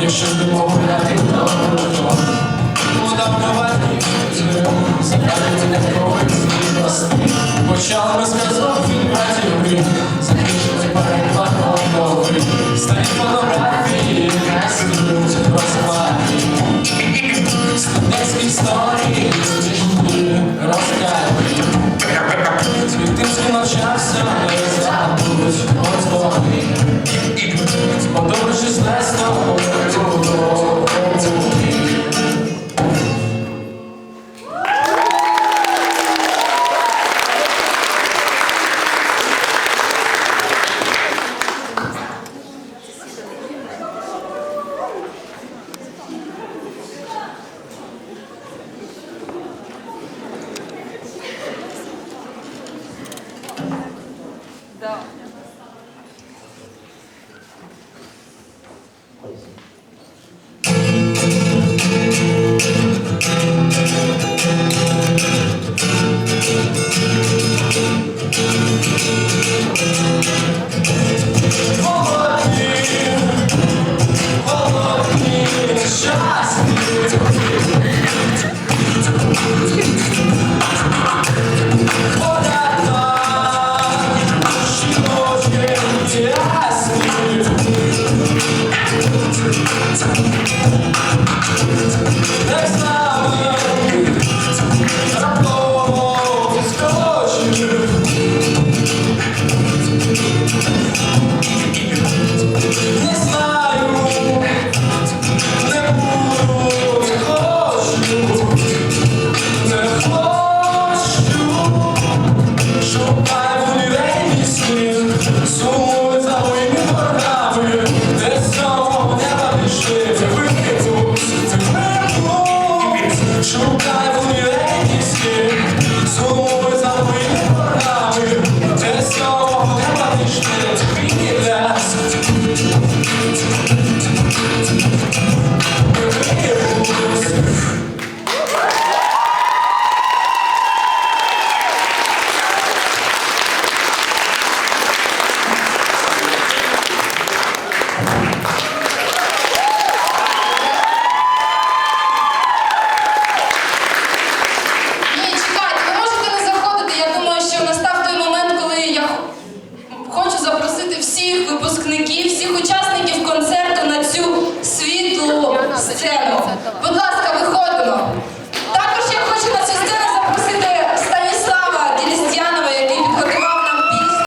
Якщо не погуляти, то вода вдавати, закалювати на крові свій власти. Почали розказувати радіо, закінчили переклад новий, старі фотографії. Не знали, шукаю в універі сніг, випускників, всіх учасників